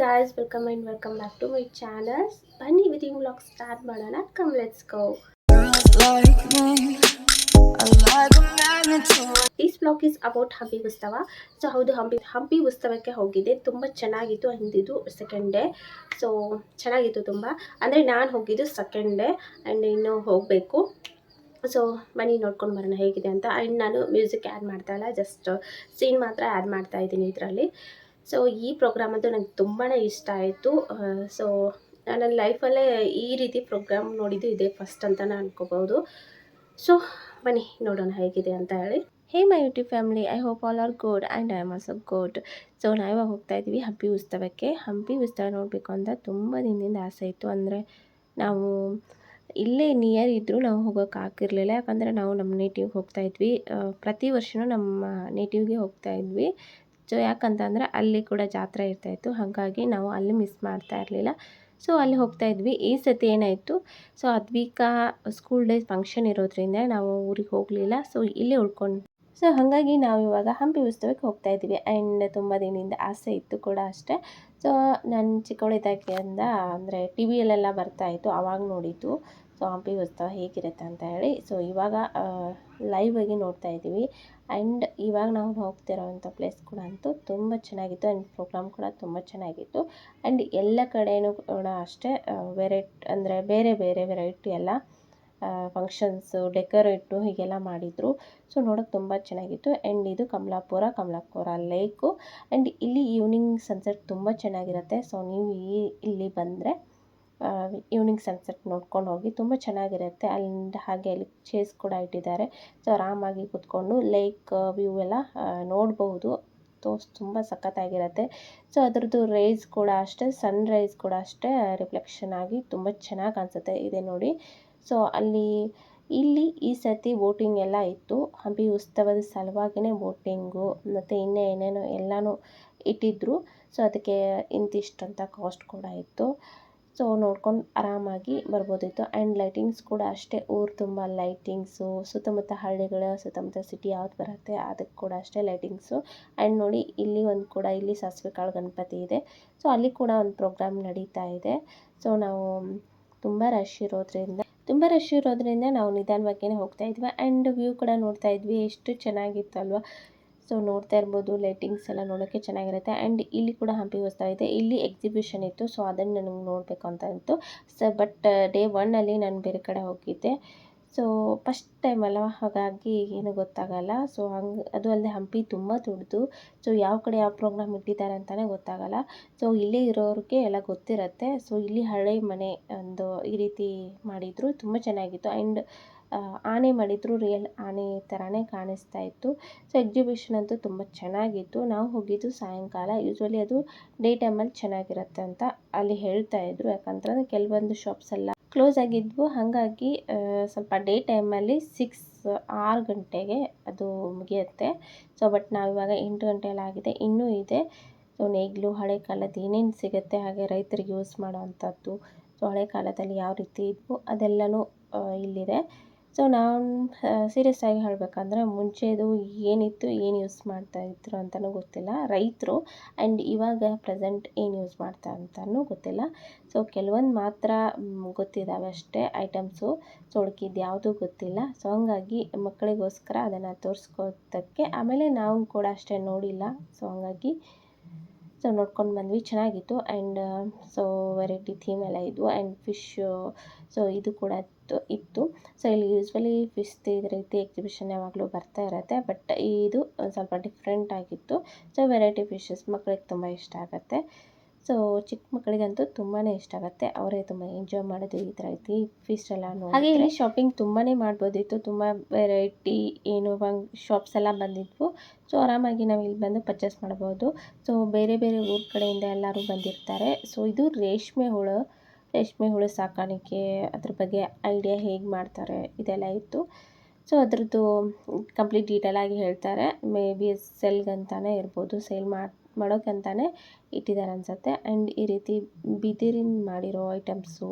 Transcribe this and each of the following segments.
guys, welcome and welcome back to my channels ಬನ್ನಿ ವಿಧಿ vlog start ಮಾಡೋಣ. Come let's go ಈ blog is about Hampi Utsav. So ಹೌದು ಹಂಪಿ ಹಂಪಿ ಉತ್ಸವಕ್ಕೆ ಹೋಗಿದ್ದೆ. ತುಂಬ ಚೆನ್ನಾಗಿತ್ತು ಹಿಂದಿದ್ದು ಸೆಕೆಂಡ್ ಡೇ ಸೊ ಚೆನ್ನಾಗಿತ್ತು ತುಂಬ. ಅಂದರೆ ನಾನು ಹೋಗಿದ್ದು ಸೆಕೆಂಡ್ ಡೇ ಆ್ಯಂಡ್ ಇನ್ನು ಹೋಗಬೇಕು. ಸೊ ಬನ್ನಿ ನೋಡ್ಕೊಂಡು ಬರೋಣ ಹೇಗಿದೆ ಅಂತ. ಆ್ಯಂಡ್ ನಾನು ಮ್ಯೂಸಿಕ್ ಆ್ಯಡ್ ಮಾಡ್ತಾ ಇಲ್ಲ ಜಸ್ಟ್ ಸೀನ್ ಮಾತ್ರ ಆ್ಯಡ್ ಮಾಡ್ತಾ ಇದ್ದೀನಿ ಇದರಲ್ಲಿ. ಸೊ ಈ ಪ್ರೋಗ್ರಾಮ್ ಅಂತೂ ನಂಗೆ ತುಂಬಾ ಇಷ್ಟ ಆಯಿತು. ಸೊ ನನ್ನ ಲೈಫಲ್ಲೇ ಈ ರೀತಿ ಪ್ರೋಗ್ರಾಮ್ ನೋಡಿದ್ದು ಇದೇ ಫಸ್ಟ್ ಅಂತ ನಾನು ಅನ್ಕೋಬೋದು ಸೊ ಬನ್ನಿ, ನೋಡೋಣ ಹೇಗಿದೆ ಅಂತ ಹೇಳಿ. Hey my YouTube family I hope all are good and I am also good so ನಾವಿವಾಗ ಹೋಗ್ತಾ ಇದ್ವಿ ಹಂಪಿ ಉತ್ಸವಕ್ಕೆ. ಹಂಪಿ ಉತ್ಸವ ನೋಡಬೇಕು ಅಂತ ತುಂಬ ದಿನದಿಂದ ಆಸೆ ಇತ್ತು. ಅಂದರೆ, ನಾವು ಇಲ್ಲೇ ನಿಯರ್ ಇದ್ದರೂ ನಾವು ಹೋಗೋಕೆ ಆಗಿರಲಿಲ್ಲ ಯಾಕಂದರೆ ನಾವು ನಮ್ಮ ನೇಟಿವ್ಗೆ ಹೋಗ್ತಾ ಇದ್ವಿ. ಪ್ರತಿ ವರ್ಷವೂ ನಮ್ಮ ನೇಟಿವ್ಗೆ ಹೋಗ್ತಾ ಇದ್ವಿ. ಸೊ ಯಾಕಂತಂದರೆ ಅಲ್ಲಿ ಕೂಡ ಜಾತ್ರೆ ಇರ್ತಾಯಿತ್ತು. ಹಾಗಾಗಿ ನಾವು ಅಲ್ಲಿ ಮಿಸ್ ಮಾಡ್ತಾ ಇರಲಿಲ್ಲ. ಸೊ ಅಲ್ಲಿ ಹೋಗ್ತಾ ಇದ್ವಿ. ಈ ಸತಿ ಏನಾಯಿತು? So Advika school days function ಇರೋದ್ರಿಂದ ನಾವು ಊರಿಗೆ ಹೋಗಲಿಲ್ಲ. ಸೊ ಇಲ್ಲೇ ಉಳ್ಕೊಂಡು. ಸೊ ಹಾಗಾಗಿ ನಾವು ಇವಾಗ ಹಂಪಿ ಉತ್ಸವಕ್ಕೆ ಹೋಗ್ತಾ ಇದ್ದೀವಿ ಆ್ಯಂಡ್ ತುಂಬ ದಿನದಿಂದ ಆಸೆ ಇತ್ತು ಕೂಡ ಅಷ್ಟೇ. ಸೊ ನಾನು ಚಿಕ್ಕವಳಿದ್ದಾಗಿಂದ ಅಂದರೆ ಟಿ ವಿಯಲ್ಲೆಲ್ಲ ಬರ್ತಾಯಿತ್ತು ಆವಾಗ ನೋಡಿದ್ದು. ಸೊ ಹಂಪಿ ಉತ್ಸವ ಹೇಗಿರುತ್ತೆ ಅಂತ ಹೇಳಿ. ಸೊ ಇವಾಗ ಲೈವ್ ಆಗಿ ನೋಡ್ತಾ ಇದ್ದೀವಿ. ಆ್ಯಂಡ್ ಇವಾಗ ನಾವು ಹೋಗ್ತಿರೋವಂಥ ಪ್ಲೇಸ್ ಕೂಡ ಅಂತೂ ತುಂಬ ಚೆನ್ನಾಗಿತ್ತು. ಆ್ಯಂಡ್ ಪ್ರೋಗ್ರಾಮ್ ಕೂಡ ತುಂಬ ಚೆನ್ನಾಗಿತ್ತು. ಆ್ಯಂಡ್ ಎಲ್ಲ ಕಡೆಯೂ ಕೂಡ ಅಷ್ಟೇ ವೆರೈಟ್ ಅಂದರೆ ಬೇರೆ ಬೇರೆ ವೆರೈಟಿ ಎಲ್ಲ ಫಂಕ್ಷನ್ಸು ಡೆಕೋರೇಟು ಹೀಗೆಲ್ಲ ಮಾಡಿದರು. ಸೊ ನೋಡೋಕೆ ತುಂಬ ಚೆನ್ನಾಗಿತ್ತು. ಆ್ಯಂಡ್ ಇದು ಕಮಲಾಪುರ ಕಮಲಾಪುರ ಲೇಕು ಆ್ಯಂಡ್ ಇಲ್ಲಿ ಈವ್ನಿಂಗ್ ಸನ್ಸೆಟ್ ತುಂಬ ಚೆನ್ನಾಗಿರುತ್ತೆ. ಸೊ ನೀವು ಇಲ್ಲಿ ಬಂದರೆ ಈವ್ನಿಂಗ್ ಸನ್ಸೆಟ್ ನೋಡ್ಕೊಂಡು ಹೋಗಿ ತುಂಬ ಚೆನ್ನಾಗಿರುತ್ತೆ. ಅಲ್ಲಿಂದ ಹಾಗೆ ಅಲ್ಲಿ ಚೇರ್ಸ್ ಕೂಡ ಇಟ್ಟಿದ್ದಾರೆ. ಸೊ ಆರಾಮಾಗಿ ಕೂತ್ಕೊಂಡು ಲೇಕ್ ವ್ಯೂ ಎಲ್ಲ ನೋಡಬಹುದು ತೋ, ತುಂಬ ಸಖತ್ತಾಗಿರುತ್ತೆ. ಸೊ ಅದರದ್ದು ರೇಸ್ ಕೂಡ ಅಷ್ಟೇ ಸನ್ ರೈಸ್ ಕೂಡ ಅಷ್ಟೇ ರಿಫ್ಲೆಕ್ಷನ್ ಆಗಿ ತುಂಬ ಚೆನ್ನಾಗಿ ಕಾಣಿಸುತ್ತೆ. ಇದೆ ನೋಡಿ. ಸೊ ಅಲ್ಲಿ, ಇಲ್ಲಿ ಈ ಸತಿ ಬೋಟಿಂಗ್ ಎಲ್ಲ ಇತ್ತು. ಹಂಪಿ ಉತ್ಸವದ ಸಲುವಾಗಿಯೇ ಬೋಟಿಂಗು ಮತ್ತು ಇನ್ನೇ ಏನೇನೋ ಎಲ್ಲನೂ ಇಟ್ಟಿದ್ದರು ಸೊ ಅದಕ್ಕೆ ಇಂತಿಷ್ಟು ಅಂತ ಕಾಸ್ಟ್ ಕೂಡ ಇತ್ತು. ಸೊ ನೋಡ್ಕೊಂಡು ಆರಾಮಾಗಿ ಬರ್ಬೋದಿತ್ತು. ಆ್ಯಂಡ್ ಲೈಟಿಂಗ್ಸ್ ಕೂಡ ಅಷ್ಟೇ. ಊರು ತುಂಬ ಲೈಟಿಂಗ್ಸು ಸುತ್ತಮುತ್ತ ಹಳ್ಳಿಗಳ, ಸುತ್ತಮುತ್ತ ಸಿಟಿ ಯಾವ್ದು ಬರುತ್ತೆ ಅದಕ್ಕೆ ಕೂಡ ಅಷ್ಟೇ ಲೈಟಿಂಗ್ಸು ಆ್ಯಂಡ್ ನೋಡಿ, ಇಲ್ಲಿ ಒಂದು ಕೂಡ, ಇಲ್ಲಿ ಸಾಸಿವೆ ಕಾಳು ಗಣಪತಿ ಇದೆ. ಸೊ ಅಲ್ಲಿ ಕೂಡ ಒಂದು ಪ್ರೋಗ್ರಾಮ್ ನಡೀತಾ ಇದೆ. ಸೊ ನಾವು ತುಂಬ ರಶ್ ಇರೋದ್ರಿಂದ, ತುಂಬ ರಶ್ ಇರೋದ್ರಿಂದ ನಾವು ನಿಧಾನವಾಗಿಯೇ ಹೋಗ್ತಾ ಇದ್ವಿ. ಆ್ಯಂಡ್ ವ್ಯೂ ಕೂಡ ನೋಡ್ತಾ ಇದ್ವಿ. ಎಷ್ಟು ಚೆನ್ನಾಗಿತ್ತು ಸೊ ನೋಡ್ತಾ ಇರ್ಬೋದು ಲೈಟಿಂಗ್ಸ್ ಎಲ್ಲ ನೋಡೋಕ್ಕೆ ಚೆನ್ನಾಗಿರುತ್ತೆ. ಆ್ಯಂಡ್ ಇಲ್ಲಿ ಕೂಡ ಹಂಪಿ ಉತ್ಸವ ಇದೆ. ಇಲ್ಲಿ ಎಕ್ಸಿಬಿಷನ್ ಇತ್ತು ಸೊ ಅದನ್ನು ನನಗೆ ನೋಡಬೇಕು ಅಂತ ಇತ್ತು. ಸೊ ಬಟ್ ಡೇ ಒನ್ನಲ್ಲಿ ನಾನು ಬೇರೆ ಕಡೆ ಹೋಗಿದ್ದೆ. ಸೊ ಫಸ್ಟ್ ಟೈಮ್ ಅಲ್ಲ ಹಾಗಾಗಿ ಏನು ಗೊತ್ತಾಗಲ್ಲ. ಸೊ ಹಂಗೆ, ಅದು ಅಲ್ಲದೆ ಹಂಪಿ ತುಂಬ ದೊಡ್ಡದು. ಸೊ ಯಾವ ಕಡೆ ಯಾವ ಪ್ರೋಗ್ರಾಮ್ ಇಟ್ಟಿದ್ದಾರೆ ಅಂತಲೇ ಗೊತ್ತಾಗಲ್ಲ. ಸೊ ಇಲ್ಲೇ ಇರೋರಿಗೆ ಎಲ್ಲ ಗೊತ್ತಿರುತ್ತೆ. ಸೊ ಇಲ್ಲಿ ಹಳೆ ಮನೆ ಒಂದು ಈ ರೀತಿ ಮಾಡಿದರು. ತುಂಬ ಚೆನ್ನಾಗಿತ್ತು. ಆ್ಯಂಡ್ ಆನೆ ಮಾಡಿದ್ರು ರಿಯಲ್ ಆನೆ ಥರನೇ ಕಾಣಿಸ್ತಾ ಇತ್ತು. ಸೊ ಎಕ್ಸಿಬಿಷನ್ ಅಂತೂ ತುಂಬ ಚೆನ್ನಾಗಿತ್ತು. ನಾವು ಹೋಗಿದ್ದು ಸಾಯಂಕಾಲ. ಯೂಶ್ವಲಿ ಅದು ಡೇ ಟೈಮಲ್ಲಿ ಚೆನ್ನಾಗಿರುತ್ತೆ ಅಂತ ಅಲ್ಲಿ ಹೇಳ್ತಾ ಇದ್ರು. ಯಾಕಂತಂದರೆ ಕೆಲವೊಂದು ಶಾಪ್ಸ್ ಎಲ್ಲ ಕ್ಲೋಸ್ ಆಗಿದ್ವು. ಹಾಗಾಗಿ ಸ್ವಲ್ಪ ಡೇ ಟೈಮಲ್ಲಿ ಸಿಕ್ಸ್ ಆರು ಗಂಟೆಗೆ ಅದು ಮುಗಿಯುತ್ತೆ. ಸೊ ಬಟ್ ನಾವಿವಾಗ ಎಂಟು ಗಂಟೆಯಲ್ಲಿ ಆಗಿದೆ. ಇನ್ನೂ ಇದೆ. ಸೊ ನೇಗಿಲು ಹಳೆ ಕಾಲದ ಏನೇನು ಸಿಗುತ್ತೆ ಹಾಗೆ ರೈತರಿಗೆ ಯೂಸ್ ಮಾಡೋ ಅಂಥದ್ದು. ಸೊ ಹಳೆ ಕಾಲದಲ್ಲಿ ಯಾವ ರೀತಿ ಇದ್ವು ಅದೆಲ್ಲನೂ ಆ, ಇಲ್ಲಿದೆ. ಸೊ ನಾನು ಸೀರಿಯಸ್ ಆಗಿ ಹೇಳಬೇಕಂದ್ರೆ ಮುಂಚೆದು ಏನಿತ್ತು, ಏನು ಯೂಸ್ ಮಾಡ್ತಾ ಇದ್ರು ಅಂತಲೂ ಗೊತ್ತಿಲ್ಲ. ರೈತರು ಆ್ಯಂಡ್ ಇವಾಗ ಪ್ರೆಸೆಂಟ್ ಏನು ಯೂಸ್ ಮಾಡ್ತಾ ಅಂತಲೂ ಗೊತ್ತಿಲ್ಲ. ಸೊ ಕೆಲವೊಂದು ಮಾತ್ರ ಗೊತ್ತಿದ್ದಾವೆ ಅಷ್ಟೇ. ಐಟಮ್ಸು ಸೊ ಉಳ್ಕಿದ್ದು ಯಾವುದೂ ಗೊತ್ತಿಲ್ಲ. ಸೊ ಹಂಗಾಗಿ ಮಕ್ಕಳಿಗೋಸ್ಕರ ಅದನ್ನು ತೋರಿಸ್ಕೋದಕ್ಕೆ ಆಮೇಲೆ ನಾವು ಕೂಡ ಅಷ್ಟೇ ನೋಡಿಲ್ಲ. ಸೊ ಹಂಗಾಗಿ ಸೊ ನೋಡ್ಕೊಂಡು ಬಂದ್ವಿ, ಚೆನ್ನಾಗಿತ್ತು. ಆ್ಯಂಡ್ ಸೊ ವೆರೈಟಿ ಥೀಮ್ ಎಲ್ಲ ಇದ್ವು. ಆ್ಯಂಡ್ ಫಿಶ್ ಸೊ ಇದು ಕೂಡ ಇತ್ತು ಸೊ ಇಲ್ಲಿ ಯೂಸ್ವಲಿ ಫಿಶ್ ಇದೇ ರೀತಿ ಎಕ್ಸಿಬಿಷನ್ ಯಾವಾಗಲೂ ಬರ್ತಾ ಇರುತ್ತೆ. ಬಟ್ ಇದು ಸ್ವಲ್ಪ ಡಿಫ್ರೆಂಟ್ ಆಗಿತ್ತು. ಸೊ ವೆರೈಟಿ ಫಿಶಸ್ ಮಕ್ಕಳಿಗೆ ತುಂಬ ಇಷ್ಟ ಆಗುತ್ತೆ. ಸೊ ಚಿಕ್ಕ ಮಕ್ಕಳಿಗಂತೂ ತುಂಬಾ ಇಷ್ಟ ಆಗುತ್ತೆ. ಅವರೇ ತುಂಬ ಎಂಜಾಯ್ ಮಾಡೋದು ಈ ಥರ ಐತಿ ಫೀಸ್ಟ್ ಎಲ್ಲ ಹಾಗೆ ಇಲ್ಲಿ ಶಾಪಿಂಗ್ ತುಂಬಾ ಮಾಡ್ಬೋದಿತ್ತು. ತುಂಬ ವೆರೈಟಿ ಏನು ಶಾಪ್ಸ್ ಎಲ್ಲ ಬಂದಿದ್ವು. ಸೊ ಆರಾಮಾಗಿ ನಾವು ಇಲ್ಲಿ ಬಂದು ಪರ್ಚೇಸ್ ಮಾಡ್ಬೋದು. ಸೊ ಬೇರೆ ಬೇರೆ ಊರ ಕಡೆಯಿಂದ ಎಲ್ಲರೂ ಬಂದಿರ್ತಾರೆ. ಸೊ ಇದು ರೇಷ್ಮೆ ಹುಳು. ರೇಷ್ಮೆ ಹುಳು ಸಾಕಾಣಿಕೆ ಅದ್ರ ಬಗ್ಗೆ ಐಡಿಯಾ ಹೇಗೆ ಮಾಡ್ತಾರೆ ಇದೆಲ್ಲ ಇತ್ತು. ಸೊ ಅದರದ್ದು ಕಂಪ್ಲೀಟ್ ಡೀಟೇಲ್ ಆಗಿ ಹೇಳ್ತಾರೆ. ಮೇ ಬಿ ಸೆಲ್ಗಂತಾನೆ ಇರ್ಬೋದು ಸೇಲ್ ಮಾಡಿ ಮಾಡೋಕ್ಕಂತಾನೆ ಇಟ್ಟಿದ್ದಾರೆ ಅನಿಸುತ್ತೆ. ಆ್ಯಂಡ್ ಈ ರೀತಿ ಬಿದಿರಿನ ಮಾಡಿರೋ ಐಟಮ್ಸು,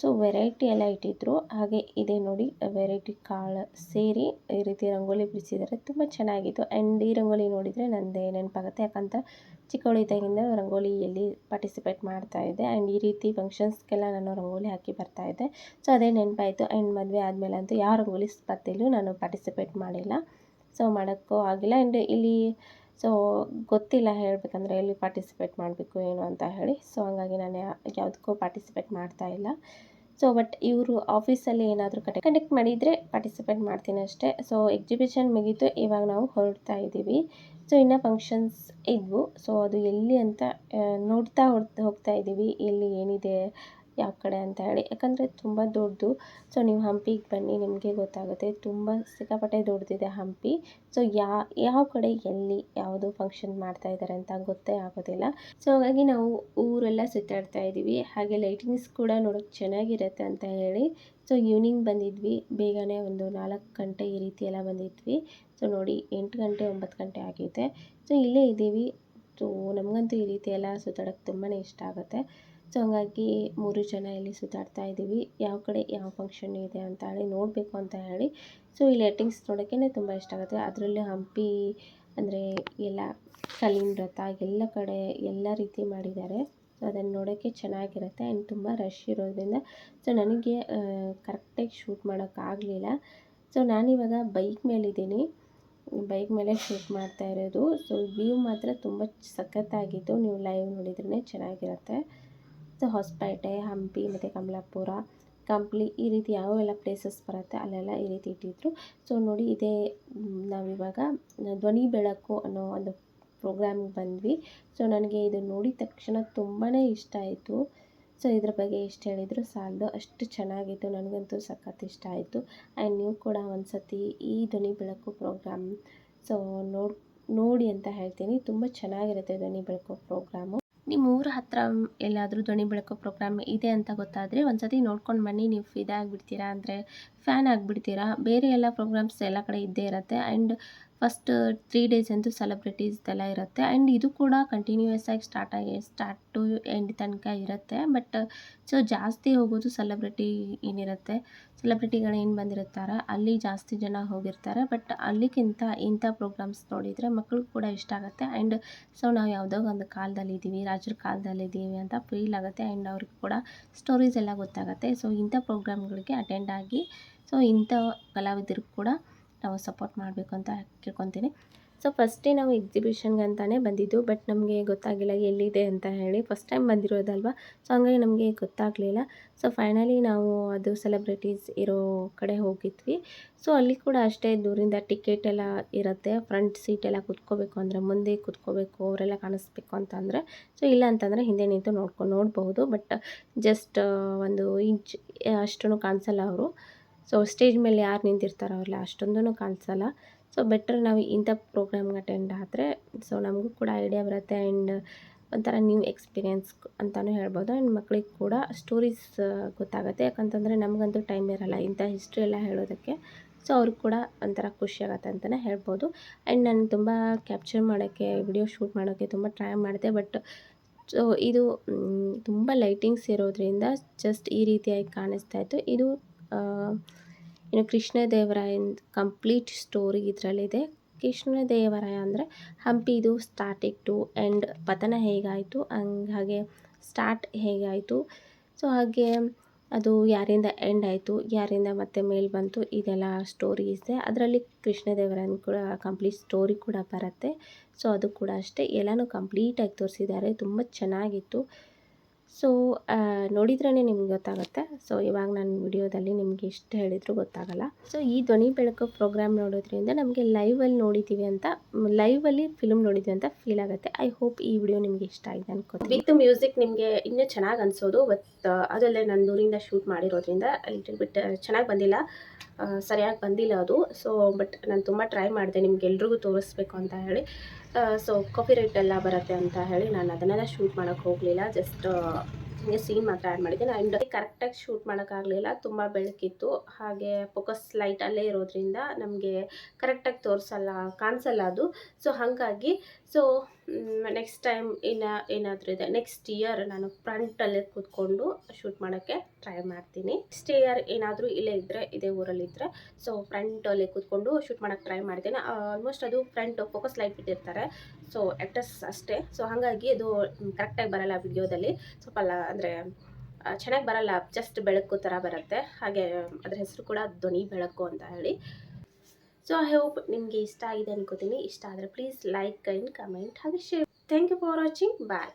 ಸೊ ವೆರೈಟಿ ಎಲ್ಲ ಇಟ್ಟಿದ್ರು. ಹಾಗೆ ಇದೇ ನೋಡಿ, ವೆರೈಟಿ ಕಾಳು ಸೇರಿ ಈ ರೀತಿ ರಂಗೋಲಿ ಬಿಡಿಸಿದ್ದಾರೆ. ತುಂಬ ಚೆನ್ನಾಗಿತ್ತು. ಆ್ಯಂಡ್ ಈ ರಂಗೋಲಿ ನೋಡಿದರೆ ನನ್ನದೇ ನೆನಪಾಗುತ್ತೆ. ಯಾಕಂತ ಚಿಕ್ಕವಳಿದ್ದಾಗಿಂದ ರಂಗೋಲಿಯಲ್ಲಿ ಪಾರ್ಟಿಸಿಪೇಟ್ ಮಾಡ್ತಾ ಇದ್ದೆ. ಆ್ಯಂಡ್ ಈ ರೀತಿ ಫಂಕ್ಷನ್ಸ್ಗೆಲ್ಲ ನಾನು ರಂಗೋಲಿ ಹಾಕಿ ಬರ್ತಾ ಇದ್ದೆ. ಸೊ ಅದೇ ನೆನಪಾಯಿತು. ಆ್ಯಂಡ್ ಮದುವೆ ಆದಮೇಲೆ ಅಂತೂ ಯಾವ ರಂಗೋಲಿ ಸ್ಪರ್ಧೆಯಲ್ಲೂ ನಾನು ಪಾರ್ಟಿಸಿಪೇಟ್ ಮಾಡಿಲ್ಲ. ಸೊ ಮಾಡೋಕ್ಕೂ ಆಗಿಲ್ಲ. ಆ್ಯಂಡ್ ಇಲ್ಲಿ ಸೊ ಗೊತ್ತಿಲ್ಲ ಹೇಳಬೇಕಂದ್ರೆ ಎಲ್ಲಿ ಪಾರ್ಟಿಸಿಪೇಟ್ ಮಾಡಬೇಕು ಏನು ಅಂತ ಹೇಳಿ. ಸೊ ಹಂಗಾಗಿ ನಾನು ಯಾವುದಕ್ಕೂ ಪಾರ್ಟಿಸಿಪೇಟ್ ಮಾಡ್ತಾ ಇಲ್ಲ. ಸೊ ಬಟ್ ಇವರು ಆಫೀಸಲ್ಲಿ ಏನಾದರೂ ಕಡೆ ಕಂಡಕ್ಟ್ ಮಾಡಿದರೆ ಪಾರ್ಟಿಸಿಪೇಟ್ ಮಾಡ್ತೀನಿ ಅಷ್ಟೇ. ಸೊ ಎಕ್ಸಿಬಿಷನ್ ಮುಗೀತು, ಇವಾಗ ನಾವು ಹೊರಡ್ತಾ ಇದ್ದೀವಿ. ಸೊ ಇನ್ನು ಫಂಕ್ಷನ್ಸ್ ಇದ್ವು. ಸೊ ಅದು ಎಲ್ಲಿ ಅಂತ ನೋಡ್ತಾ ಹೋಗ್ತಾ ಇದ್ದೀವಿ. ಎಲ್ಲಿ ಏನಿದೆ ಯಾವ ಕಡೆ ಅಂತ ಹೇಳಿ. ಯಾಕಂದರೆ ತುಂಬ ದೊಡ್ಡದು. ಸೊ ನೀವು ಹಂಪಿಗೆ ಬನ್ನಿ, ನಿಮಗೆ ಗೊತ್ತಾಗುತ್ತೆ. ತುಂಬ ಸಿಕ್ಕಾಪಟ್ಟೆ ದೊಡ್ಡದಿದೆ ಹಂಪಿ. ಸೊ ಯಾ, ಯಾವ ಕಡೆ ಎಲ್ಲಿ ಯಾವುದು ಫಂಕ್ಷನ್ ಮಾಡ್ತಾ ಇದ್ದಾರೆ ಅಂತ ಗೊತ್ತೇ ಆಗೋದಿಲ್ಲ. ಸೊ ಹಾಗಾಗಿ ನಾವು ಊರೆಲ್ಲ ಸುತ್ತಾಡ್ತಾ ಇದ್ದೀವಿ. ಹಾಗೆ ಲೈಟಿಂಗ್ಸ್ ಕೂಡ ನೋಡೋಕ್ಕೆ ಚೆನ್ನಾಗಿರುತ್ತೆ ಅಂತ ಹೇಳಿ. ಸೊ ಈವ್ನಿಂಗ್ ಬಂದಿದ್ವಿ. ಬೇಗನೆ ಒಂದು ನಾಲ್ಕು ಗಂಟೆ ಈ ರೀತಿ ಎಲ್ಲ ಬಂದಿದ್ವಿ. ಸೊ ನೋಡಿ ಎಂಟು ಗಂಟೆ, ಒಂಬತ್ತು ಗಂಟೆ ಆಗಿದೆ. ಸೊ ಇಲ್ಲೇ ಇದ್ದೀವಿ. ಸೊ ನಮಗಂತೂ ಈ ರೀತಿ ಎಲ್ಲ ಸುತ್ತಾಡೋಕ್ಕೆ ತುಂಬಾ ಇಷ್ಟ ಆಗುತ್ತೆ. ಸೊ ಹಂಗಾಗಿ ಮೂರು ಜನ ಇಲ್ಲಿ ಸುತ್ತಾಡ್ತಾ ಇದ್ದೀವಿ. ಯಾವ ಕಡೆ ಯಾವ ಫಂಕ್ಷನ್ ಇದೆ ಅಂತ ಹೇಳಿ ನೋಡಬೇಕು ಅಂತ ಹೇಳಿ. ಸೊ ಈ ಲೈಟಿಂಗ್ಸ್ ನೋಡೋಕ್ಕೇ ತುಂಬ ಇಷ್ಟ ಆಗುತ್ತೆ. ಅದರಲ್ಲೂ ಹಂಪಿ ಅಂದರೆ ಎಲ್ಲ ಕಲ್ಲಿನ ರಥ ಎಲ್ಲ ಕಡೆ ಎಲ್ಲ ರೀತಿ ಮಾಡಿದ್ದಾರೆ. ಸೊ ಅದನ್ನು ನೋಡೋಕ್ಕೆ ಚೆನ್ನಾಗಿರುತ್ತೆ ಆ್ಯಂಡ್ ತುಂಬ ರಶ್ ಇರೋದ್ರಿಂದ. ಸೊ ನನಗೆ ಕರೆಕ್ಟಾಗಿ ಶೂಟ್ ಮಾಡೋಕ್ಕಾಗಲಿಲ್ಲ ಸೊ ನಾನಿವಾಗ ಬೈಕ್ ಮೇಲಿದ್ದೀನಿ. ಬೈಕ್ ಮೇಲೆ ಶೂಟ್ ಮಾಡ್ತಾ ಇರೋದು. ಸೊ ವ್ಯೂ ಮಾತ್ರ ತುಂಬ ಸಖತ್ತಾಗಿತ್ತು. ನೀವು ಲೈವ್ ನೋಡಿದ್ರೇ ಚೆನ್ನಾಗಿರುತ್ತೆ. ಸೊ ಹೊಸಪೇಟೆ, ಹಂಪಿ ಮತ್ತು ಕಮಲಾಪುರ, ಕಂಪ್ಲಿ ಈ ರೀತಿ ಯಾವೆಲ್ಲ ಪ್ಲೇಸಸ್ ಬರುತ್ತೆ ಅಲ್ಲೆಲ್ಲ ಈ ರೀತಿ ಇಟ್ಟಿದ್ರು. ಸೊ ನೋಡಿ ಇದೇ ನಾವಿವಾಗ ಧ್ವನಿ ಬೆಳಕು ಅನ್ನೋ ಒಂದು ಪ್ರೋಗ್ರಾಮಿಗೆ ಬಂದ್ವಿ. ಸೊ ನನಗೆ ಇದು ನೋಡಿದ ತಕ್ಷಣ ತುಂಬಾ ಇಷ್ಟ ಆಯಿತು. ಸೊ ಇದ್ರ ಬಗ್ಗೆ ಎಷ್ಟು ಹೇಳಿದರೂ ಸಾಲದು. ಅಷ್ಟು ಚೆನ್ನಾಗಿತ್ತು. ನನಗಂತೂ ಸಖತ್ ಇಷ್ಟ ಆಯಿತು. ಆ್ಯಂಡ್ ನೀವು ಕೂಡ ಒಂದು ಸತಿ ಈ ಧ್ವನಿ ಬೆಳಕು ಪ್ರೋಗ್ರಾಮ್ ಸೊ ನೋಡಿ ನೋಡಿ ಅಂತ ಹೇಳ್ತೀನಿ. ತುಂಬ ಚೆನ್ನಾಗಿರುತ್ತೆ ಧ್ವನಿ ಬೆಳಕು ಪ್ರೋಗ್ರಾಮು ನಿಮ್ಮ ಊರ ಹತ್ರ ಎಲ್ಲಾದರೂ ಧ್ವನಿ ಬೆಳಕು ಪ್ರೋಗ್ರಾಮ್ ಇದೆ ಅಂತ ಗೊತ್ತಾದರೆ ಒಂದ್ಸತಿ ನೋಡ್ಕೊಂಡು ಬನ್ನಿ. ನೀವು ಫಿದಾ ಆಗಿಬಿಡ್ತೀರಾ ಅಂದರೆ ಫ್ಯಾನ್ ಆಗಿಬಿಡ್ತೀರಾ. ಬೇರೆ ಎಲ್ಲ ಪ್ರೋಗ್ರಾಮ್ಸ್ ಎಲ್ಲ ಕಡೆ ಇದ್ದೇ ಇರುತ್ತೆ. ಆ್ಯಂಡ್ ಫಸ್ಟ್ ತ್ರೀ ಡೇಸ್ ಅಂತೂ ಸೆಲೆಬ್ರಿಟೀಸ್ದೆಲ್ಲ ಇರುತ್ತೆ. ಆ್ಯಂಡ್ ಇದು ಕೂಡ ಕಂಟಿನ್ಯೂಯಸ್ ಆಗಿ ಸ್ಟಾರ್ಟ್ ಆಗಿ ಸ್ಟಾರ್ಟ್ ಟು ಎಂಡ್ ತನಕ ಇರುತ್ತೆ. ಬಟ್ ಸೊ ಜಾಸ್ತಿ ಹೋಗೋದು ಸೆಲೆಬ್ರಿಟಿ ಏನಿರುತ್ತೆ. ಸೆಲೆಬ್ರಿಟಿಗಳು ಏನು ಬಂದಿರ್ತಾರೆ ಅಲ್ಲಿ ಜಾಸ್ತಿ ಜನ ಹೋಗಿರ್ತಾರೆ. ಬಟ್ ಅಲ್ಲಿಗಿಂತ ಇಂಥ ಪ್ರೋಗ್ರಾಮ್ಸ್ ನೋಡಿದರೆ ಮಕ್ಕಳಿಗೂ ಕೂಡ ಇಷ್ಟ ಆಗುತ್ತೆ. ಆ್ಯಂಡ್ ಸೊ ನಾವು ಯಾವುದೋ ಒಂದು ಕಾಲದಲ್ಲಿ ಇದ್ದೀವಿ, ರಾಜರ ಕಾಲದಲ್ಲಿ ಇದ್ದೀವಿ ಅಂತ ಫೀಲ್ ಆಗುತ್ತೆ. ಆ್ಯಂಡ್ ಅವ್ರಿಗೆ ಕೂಡ ಸ್ಟೋರೀಸ್ ಎಲ್ಲ ಗೊತ್ತಾಗುತ್ತೆ. ಸೊ ಇಂಥ ಪ್ರೋಗ್ರಾಮ್ಗಳಿಗೆ ಅಟೆಂಡ್ ಆಗಿ ಸೊ ಇಂಥ ಕಲಾವಿದರು ಕೂಡ ನಾವು ಸಪೋರ್ಟ್ ಮಾಡಬೇಕು ಅಂತ ಕೇಳ್ಕೊತೀನಿ ಸೊ ಫಸ್ಟೇ ನಾವು ಎಕ್ಸಿಬಿಷನ್ಗೆ ಅಂತಲೇ ಬಂದಿದ್ದು ಬಟ್ ನಮಗೆ ಗೊತ್ತಾಗಿಲ್ಲ ಎಲ್ಲಿದೆ ಅಂತ ಹೇಳಿ. First time ಬಂದಿರೋದಲ್ವ? ಸೊ ಹಂಗಾಗಿ ನಮಗೆ ಗೊತ್ತಾಗಲಿಲ್ಲ. ಸೊ ಫೈನಲಿ ನಾವು ಅದು ಸೆಲೆಬ್ರಿಟೀಸ್ ಇರೋ ಕಡೆ ಹೋಗಿದ್ವಿ. ಸೊ ಅಲ್ಲಿ ಕೂಡ ಅಷ್ಟೇ ದೂರಿಂದ ಟಿಕೆಟ್ ಎಲ್ಲ ಇರುತ್ತೆ. ಫ್ರಂಟ್ ಸೀಟ್ ಎಲ್ಲ ಕುತ್ಕೋಬೇಕು ಅಂದರೆ, ಮುಂದೆ ಕುತ್ಕೋಬೇಕು, ಅವರೆಲ್ಲ ಕಾಣಿಸ್ಬೇಕು ಅಂತಂದರೆ ಸೊ ಇಲ್ಲ ಅಂತಂದರೆ ಹಿಂದೆ ನಿಂತು ನೋಡ್ಕೊಂಡು ನೋಡ್ಬೋದು ಬಟ್ ಜಸ್ಟ್ ಒಂದು ಇಂಚ್ ಅಷ್ಟು ಕಾಣಿಸಲ್ಲ ಅವರು. ಸೊ ಸ್ಟೇಜ್ ಮೇಲೆ ಯಾರು ನಿಂತಿರ್ತಾರೋ ಅವ್ರಲ್ಲ ಅಷ್ಟೊಂದೂ ಕಾಣಿಸಲ್ಲ. ಸೊ ಬೆಟ್ರ್ ನಾವು ಇಂಥ ಪ್ರೋಗ್ರಾಮ್ಗೆ ಅಟೆಂಡ್ ಆದರೆ ಸೊ ನಮಗೂ ಕೂಡ ಐಡಿಯಾ ಬರುತ್ತೆ ಆ್ಯಂಡ್ ಒಂಥರ ನ್ಯೂ ಎಕ್ಸ್ಪೀರಿಯನ್ಸ್ ಅಂತಲೂ ಹೇಳ್ಬೋದು. ಆ್ಯಂಡ್ ಮಕ್ಳಿಗೆ ಕೂಡ ಸ್ಟೋರೀಸ್ ಗೊತ್ತಾಗುತ್ತೆ. ಯಾಕಂತಂದರೆ ನಮಗಂತೂ ಟೈಮ್ ಇರಲ್ಲ ಇಂಥ ಹಿಸ್ಟ್ರಿ ಎಲ್ಲ ಹೇಳೋದಕ್ಕೆ. ಸೊ ಅವ್ರಿಗೆ ಕೂಡ ಒಂಥರ ಖುಷಿ ಆಗುತ್ತೆ ಅಂತಲೇ ಹೇಳ್ಬೋದು. ಆ್ಯಂಡ್ ನಾನು ತುಂಬ ಕ್ಯಾಪ್ಚರ್ ಮಾಡೋಕ್ಕೆ ವಿಡಿಯೋ ಶೂಟ್ ಮಾಡೋಕ್ಕೆ ತುಂಬ ಟ್ರೈ ಮಾಡಿದೆ. ಬಟ್ ಸೊ ಇದು ತುಂಬ ಲೈಟಿಂಗ್ಸ್ ಇರೋದ್ರಿಂದ ಜಸ್ಟ್ ಈ ರೀತಿಯಾಗಿ ಕಾಣಿಸ್ತಾ ಇತ್ತು. ಇದು ಆ, ಏನು ಕೃಷ್ಣದೇವರಾಯನ ಕಂಪ್ಲೀಟ್ ಸ್ಟೋರಿ ಇದರಲ್ಲಿದೆ. ಕೃಷ್ಣದೇವರಾಯ ಅಂದರೆ ಹಂಪಿದು ಸ್ಟಾರ್ಟಿಂಗ್ ಟು ಎಂಡ್ ಪತನ ಹೇಗಾಯಿತು ಹಂಗೆ ಹಾಗೆ ಸ್ಟಾರ್ಟ್ ಹೇಗಾಯಿತು. ಸೊ ಹಾಗೆ ಅದು ಯಾರಿಂದ ಎಂಡ್ ಆಯಿತು ಯಾರಿಂದ ಮತ್ತೆ ಮೇಲೆ ಬಂತು ಇದೆಲ್ಲ ಸ್ಟೋರಿ ಇದೆ. ಅದರಲ್ಲಿ ಕೃಷ್ಣದೇವರಾಯನ ಕೂಡ ಕಂಪ್ಲೀಟ್ ಸ್ಟೋರಿ ಕೂಡ ಬರುತ್ತೆ. ಸೊ ಅದು ಕೂಡ ಅಷ್ಟೇ. ಎಲ್ಲನೂ ಕಂಪ್ಲೀಟಾಗಿ ತೋರಿಸಿದ್ದಾರೆ. ತುಂಬ ಚೆನ್ನಾಗಿತ್ತು. ಸೊ ನೋಡಿದ್ರೇ ನಿಮ್ಗೆ ಗೊತ್ತಾಗುತ್ತೆ. ಸೊ ಇವಾಗ ನಾನು ವಿಡಿಯೋದಲ್ಲಿ ನಿಮ್ಗೆ ಎಷ್ಟು ಹೇಳಿದರೂ ಗೊತ್ತಾಗಲ್ಲ. ಸೊ ಈ ಧ್ವನಿ ಬೆಳಕು ಪ್ರೋಗ್ರಾಮ್ ನೋಡೋದ್ರಿಂದ ನಮಗೆ ಲೈವಲ್ಲಿ ನೋಡಿದ್ದೀವಿ ಅಂತ ಲೈವಲ್ಲಿ ಫಿಲ್ಮ್ ನೋಡಿದ್ವಿ ಅಂತ ಫೀಲ್ ಆಗುತ್ತೆ. ಐ ಹೋಪ್ ಈ ವಿಡಿಯೋ ನಿಮಗೆ ಇಷ್ಟ ಆಗಿದೆ ಅನ್ಕೋತೀನಿ. ವಿತ್ ಮ್ಯೂಸಿಕ್ ನಿಮಗೆ ಇನ್ನೂ ಚೆನ್ನಾಗಿ ಅನಿಸೋದು ಬಟ್ ಅದಲ್ಲೇ ನಾನು ದೂರಿಂದ ಶೂಟ್ ಮಾಡಿರೋದ್ರಿಂದ ಲಿಟಲ್ ಬಿಟ್ ಚೆನ್ನಾಗಿ ಬಂದಿಲ್ಲ. ಸರಿಯಾಗಿ ಬಂದಿಲ್ಲ ಅದು. ಸೊ ಬಟ್ ನಾನು ತುಂಬ ಟ್ರೈ ಮಾಡಿದೆ, ನಿಮ್ಗೆ ಎಲ್ರಿಗೂ ತೋರಿಸ್ಬೇಕು ಅಂತ ಹೇಳಿ. ಸೊ ಕಾಫಿ ರೈಟ್ ಎಲ್ಲ ಬರುತ್ತೆ ಅಂತ ಹೇಳಿ ನಾನು ಅದನ್ನೆಲ್ಲ ಶೂಟ್ ಮಾಡೋಕ್ಕೆ ಹೋಗಲಿಲ್ಲ. ಜಸ್ಟ್ ಹಿಂಗೆ ಸೀನ್ ಮಾತ್ರ ಆ್ಯಡ್ ಮಾಡಿದ್ದೀನಿ ಆ್ಯಂಡ್ ಕರೆಕ್ಟಾಗಿ ಶೂಟ್ ಮಾಡೋಕ್ಕಾಗಲಿಲ್ಲ ತುಂಬ ಬೆಳಕಿತ್ತು. ಹಾಗೆ ಫೋಕಸ್ ಲೈಟ್ ಅಲ್ಲೇ ಇರೋದ್ರಿಂದ ನಮಗೆ ಕರೆಕ್ಟಾಗಿ ತೋರಿಸಲ್ಲ, ಕಾಣಿಸಲ್ಲ ಅದು. ಸೊ ಹಾಗಾಗಿ ಸೊ ನೆಕ್ಸ್ಟ್ ಟೈಮ್ ಇನ್ನು ಏನಾದರೂ ಇದೆ ನೆಕ್ಸ್ಟ್ ಇಯರ್ ನಾನು ಫ್ರಂಟಲ್ಲೇ ಕೂತ್ಕೊಂಡು ಶೂಟ್ ಮಾಡೋಕ್ಕೆ ಟ್ರೈ ಮಾಡ್ತೀನಿ. ನೆಕ್ಸ್ಟ್ ಇಯರ್ ಏನಾದರೂ ಇಲ್ಲೇ ಇದ್ದರೆ ಇದೇ ಊರಲ್ಲಿದ್ದರೆ ಸೊ ಫ್ರಂಟಲ್ಲಿ ಕೂತ್ಕೊಂಡು ಶೂಟ್ ಮಾಡೋಕ್ಕೆ ಟ್ರೈ ಮಾಡ್ತೀನಿ. ಆಲ್ಮೋಸ್ಟ್ ಅದು ಫ್ರಂಟ್ ಫೋಕಸ್ ಲೈಟ್ ಬಿಟ್ಟಿರ್ತಾರೆ ಸೊ ಆ್ಯಕ್ಟರ್ಸ್ ಅಷ್ಟೇ. ಸೊ ಹಾಗಾಗಿ ಅದು ಕರೆಕ್ಟಾಗಿ ಬರಲ್ಲ ವಿಡಿಯೋದಲ್ಲಿ ಸ್ವಲ್ಪ ಅಲ್ಲ, ಅಂದರೆ ಚೆನ್ನಾಗಿ ಬರಲ್ಲ ಜಸ್ಟ್ ಬೆಳಕು ಥರ ಬರುತ್ತೆ. ಹಾಗೆ ಅದರ ಹೆಸರು ಕೂಡ ಧ್ವನಿ ಬೆಳಕು ಅಂತ ಹೇಳಿ. ಸೊ ಐ ಹೋಪ್ ನಿಮಗೆ ಇಷ್ಟ ಆಗಿದೆ ಅನ್ಕೋತೀನಿ. ಇಷ್ಟ ಆದರೆ ಪ್ಲೀಸ್ ಲೈಕ್ ಆ್ಯಂಡ್ ಕಮೆಂಟ್ ಹಾಗೆ share thank you for watching bye